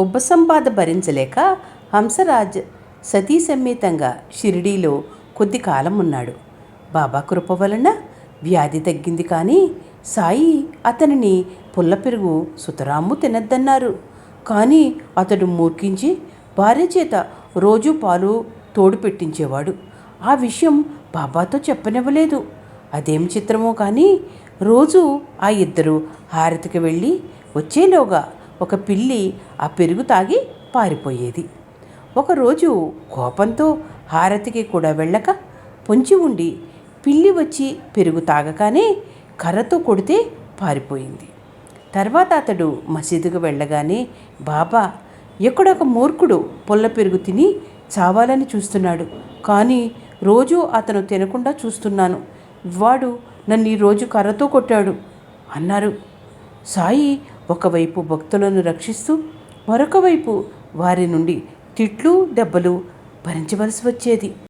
ఉపసంపాద భరించలేక హంసరాజ్ సతీ సమేతంగా షిరిడీలో కొద్ది కాలం ఉన్నాడు. బాబా కృప వలన వ్యాధి తగ్గింది కానీ సాయి అతనిని పుల్ల పెరుగు సుతరాము తినద్దన్నారు. కానీ అతడు మూర్ఖించి భార్య చేత రోజు పాలు తోడు పెట్టించేవాడు. ఆ విషయం బాబాతో చెప్పనివ్వలేదు. అదేం చిత్రమో కానీ రోజు ఆ ఇద్దరు హారతికి వెళ్ళి వచ్చేలోగా ఒక పిల్లి ఆ పెరుగు తాగి పారిపోయేది. ఒకరోజు కోపంతో హారతికి కూడా వెళ్ళక పొంచి ఉండి పిల్లి వచ్చి పెరుగు తాగగానే కర్రతో కొడితే పారిపోయింది. తర్వాత అతడు మసీదుకు వెళ్ళగానే బాబా ఎక్కడొక మూర్ఖుడు పుల్ల పెరుగు తిని చావాలని చూస్తున్నాడు. కానీ రోజు అతను తినకుండా చూస్తున్నాను. వాడు నన్ను ఈరోజు కర్రతో కొట్టాడు అన్నారు. సాయి ఒకవైపు భక్తులను రక్షిస్తూ మరొక వైపు వారి నుండి తిట్లు దెబ్బలు భరించవలసి వచ్చేది.